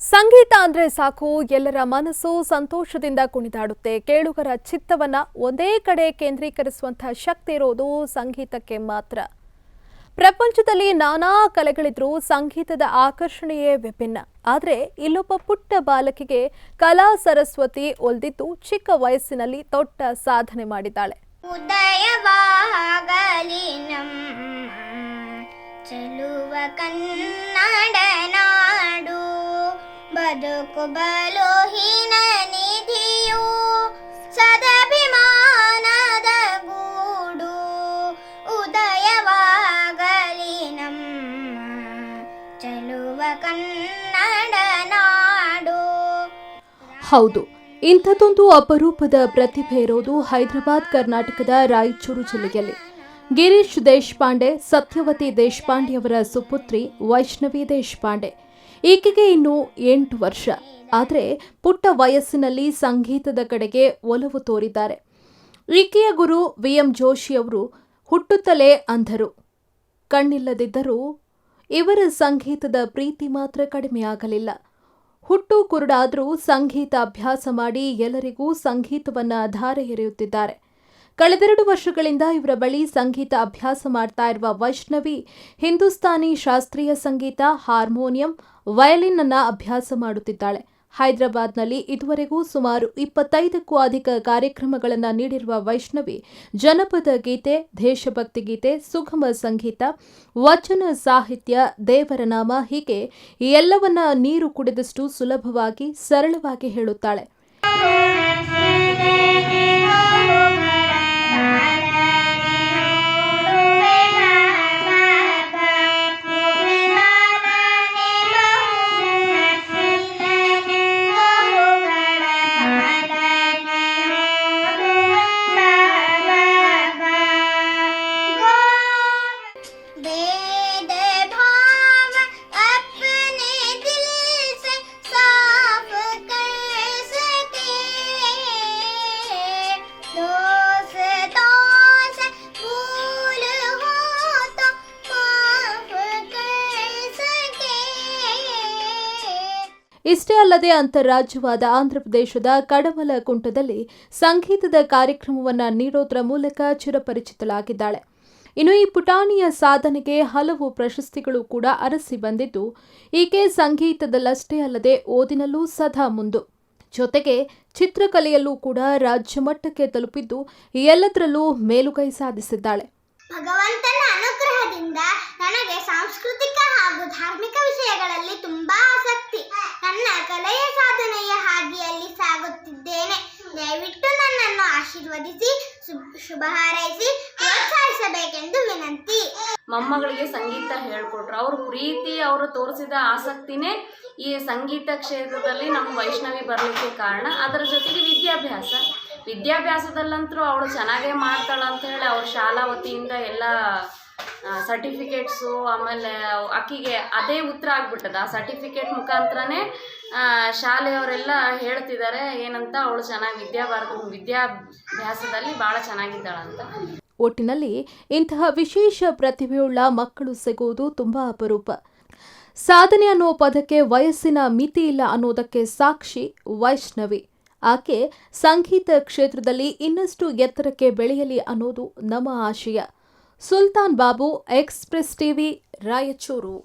ಸಂಗೀತ ಅಂದ್ರೆ ಸಾಕು, ಎಲ್ಲರ ಮನಸ್ಸು ಸಂತೋಷದಿಂದ ಕುಣಿದಾಡುತ್ತೆ. ಕೇಳುಗರ ಚಿತ್ತವನ್ನ ಒಂದೇ ಕಡೆ ಕೇಂದ್ರೀಕರಿಸುವಂತಹ ಶಕ್ತಿ ಇರೋದು ಸಂಗೀತಕ್ಕೆ ಮಾತ್ರ. ಪ್ರಪಂಚದಲ್ಲಿ ನಾನಾ ಕಲೆಗಳಿದ್ರೂ ಸಂಗೀತದ ಆಕರ್ಷಣೆಯೇ ವಿಭಿನ್ನ. ಆದರೆ ಇಲ್ಲೊಬ್ಬ ಪುಟ್ಟ ಬಾಲಕಿಗೆ ಕಲಾ ಸರಸ್ವತಿ ಒಲ್ದಿದ್ದು ಚಿಕ್ಕ ವಯಸ್ಸಿನಲ್ಲಿ ದೊಡ್ಡ ಸಾಧನೆ ಮಾಡಿದ್ದಾಳೆ. ಬದುಕು ಬಲೋಹಿನ ನಿಧಿಯು ಸದಭಿಮಾನದ ಗೂಡು ಉದಯವಾಗಲಿ ಚಲುವ ಕನ್ನಡ ನಾಡು. ಹೌದು ಇಂಥದ್ದೊಂದು ಅಪರೂಪದ ಪ್ರತಿಭೆ ಇರೋದು ಹೈದರಾಬಾದ್ ಕರ್ನಾಟಕದ ರಾಯಚೂರು ಜಿಲ್ಲೆಯಲ್ಲಿ. ಗಿರೀಶ್ ದೇಶಪಾಂಡೆ, ಸತ್ಯವತಿ ದೇಶಪಾಂಡೆಯವರ ಸುಪುತ್ರಿ ವೈಷ್ಣವಿ ದೇಶಪಾಂಡೆ. ಈಕೆಗೆ ಇನ್ನು ಎಂಟು ವರ್ಷ. ಆದರೆ ಪುಟ್ಟ ವಯಸ್ಸಿನಲ್ಲಿ ಸಂಗೀತದ ಕಡೆಗೆ ಒಲವು ತೋರಿದ್ದಾರೆ. ಈಕೆಯ ಗುರು ವಿ. ಎಂ. ಜೋಶಿಯವರು ಹುಟ್ಟುತ್ತಲೇ ಅಂಧರು. ಕಣ್ಣಿಲ್ಲದಿದ್ದರೂ ಇವರ ಸಂಗೀತದ ಪ್ರೀತಿ ಮಾತ್ರ ಕಡಿಮೆಯಾಗಲಿಲ್ಲ ಹುಟ್ಟು ಕುರುಡಾದರೂ ಸಂಗೀತ ಅಭ್ಯಾಸ ಮಾಡಿ ಎಲ್ಲರಿಗೂ ಸಂಗೀತವನ್ನು ಧಾರೆ ಎರೆಯುತ್ತಿದ್ದಾರೆ. ಕಳೆದೆರಡು ವರ್ಷಗಳಿಂದ ಇವರ ಬಳಿ ಸಂಗೀತ ಅಭ್ಯಾಸ ಮಾಡ್ತಾ ಇರುವ ವೈಷ್ಣವಿ ಹಿಂದೂಸ್ತಾನಿ ಶಾಸ್ತ್ರೀಯ ಸಂಗೀತ, ಹಾರ್ಮೋನಿಯಂ ವಯಲಿನ್ ಅನ್ನ ಅಭ್ಯಾಸ ಮಾಡುತ್ತಿದ್ದಾಳೆ. ಹೈದರಾಬಾದ್ನಲ್ಲಿ ಇದುವರೆಗೂ ಸುಮಾರು ಇಪ್ಪತ್ತೈದಕ್ಕೂ ಅಧಿಕ ಕಾರ್ಯಕ್ರಮಗಳನ್ನು ನೀಡಿರುವ ವೈಷ್ಣವಿ, ಜನಪದ ಗೀತೆ, ದೇಶಭಕ್ತಿ ಗೀತೆ, ಸುಗಮ ಸಂಗೀತ, ವಚನ ಸಾಹಿತ್ಯ ದೇವರ ನಾಮ ಹೀಗೆ ಎಲ್ಲವನ್ನ ನೀರು ಕುಡಿದಷ್ಟು ಸುಲಭವಾಗಿ, ಸರಳವಾಗಿ ಹೇಳುತ್ತಾಳೆ. ಇಷ್ಟೇ ಅಲ್ಲದೆ ಅಂತಾರಾಜ್ಯವಾದ ಆಂಧ್ರಪ್ರದೇಶದ ಕಡವಲಕುಂಟದಲ್ಲಿ ಸಂಗೀತದ ಕಾರ್ಯಕ್ರಮವನ್ನು ನೀಡೋದ್ರ ಮೂಲಕ ಚಿರಪರಿಚಿತಳಾಗಿದ್ದಾಳೆ. ಇನ್ನು ಈ ಪುಟಾಣಿಯ ಸಾಧನೆಗೆ ಹಲವು ಪ್ರಶಸ್ತಿಗಳು ಕೂಡ ಅರಸಿ ಬಂದಿದ್ದು, ಈಕೆ ಸಂಗೀತದಲ್ಲಷ್ಟೇ ಅಲ್ಲದೆ ಓದಿನಲ್ಲೂ ಸದಾ ಮುಂದು. ಜೊತೆಗೆ ಚಿತ್ರಕಲೆಯಲ್ಲೂ ಕೂಡ ರಾಜ್ಯ ಮಟ್ಟಕ್ಕೆ ತಲುಪಿದ್ದು ಎಲ್ಲದರಲ್ಲೂ ಮೇಲುಗೈ ಸಾಧಿಸಿದ್ದಾಳೆ. ಭಗವಂತನ ಅನುಗ್ರಹದಿಂದ ನನಗೆ ಸಾಂಸ್ಕೃತಿಕ ಹಾಗೂ ಧಾರ್ಮಿಕ ವಿಷಯಗಳಲ್ಲಿ ತುಂಬಾ ಶುಭ- ಶುಭ ಹಾರೈಸಿ ಪ್ರೋತ್ಸಾಹಿಸಬೇಕೆಂದು ವಿನಂತಿ. ಮೊಮ್ಮಗಳಿಗೆ ಸಂಗೀತ ಹೇಳ್ಕೊಟ್ರು. ಅವ್ರ ಪ್ರೀತಿ, ಅವರು ತೋರಿಸಿದ ಆಸಕ್ತಿನೇ ಈ ಸಂಗೀತ ಕ್ಷೇತ್ರದಲ್ಲಿ ನಮ್ಮ ವೈಷ್ಣವಿ ಬರಲಿಕ್ಕೆ ಕಾರಣ. ಅದರ ಜೊತೆಗೆ ವಿದ್ಯಾಭ್ಯಾಸ. ವಿದ್ಯಾಭ್ಯಾಸದಲ್ಲಂತೂ ಅವಳು ಚೆನ್ನಾಗೇ ಮಾಡ್ತಾಳೆ ಅಂತ ಹೇಳಿ ಅವ್ರ ಶಾಲಾ ವತಿಯಿಂದ ಎಲ್ಲ ಸರ್ಟಿಫಿಕೇಟ್ಸು ಆಮೇಲೆ ಅಕ್ಕಿಗೆ ಅದೇ ಉತ್ತರ ಆಗ್ಬಿಟ್ಟದ. ಆ ಸರ್ಟಿಫಿಕೇಟ್ ಮುಖಾಂತರನೇ ಶಾಲೆಯವರೆಲ್ಲ ಹೇಳ್ತಿದ್ದಾರೆ, ಏನಂತ ಅವಳು ಚೆನ್ನಾಗಿ ವಿದ್ಯಾಭಾರ ವಿದ್ಯಾಭ್ಯಾಸದಲ್ಲಿ ಭಾಳ ಚೆನ್ನಾಗಿದ್ದಾಳಂತ. ಒಟ್ಟಿನಲ್ಲಿ ಇಂತಹ ವಿಶೇಷ ಪ್ರತಿಭೆಯುಳ್ಳ ಮಕ್ಕಳು ಸಿಗುವುದು ತುಂಬಾ ಅಪರೂಪ. ಸಾಧನೆ ಅನ್ನೋ ಪದಕ್ಕೆ ವಯಸ್ಸಿನ ಮಿತಿ ಇಲ್ಲ ಅನ್ನೋದಕ್ಕೆ ಸಾಕ್ಷಿ ವೈಷ್ಣವಿ. ಆಕೆ ಸಂಗೀತ ಕ್ಷೇತ್ರದಲ್ಲಿ ಇನ್ನಷ್ಟು ಎತ್ತರಕ್ಕೆ ಬೆಳೆಯಲಿ ಅನ್ನೋದು ನಮ್ಮ ಆಶಯ. Sultan Babu express TV Raichur.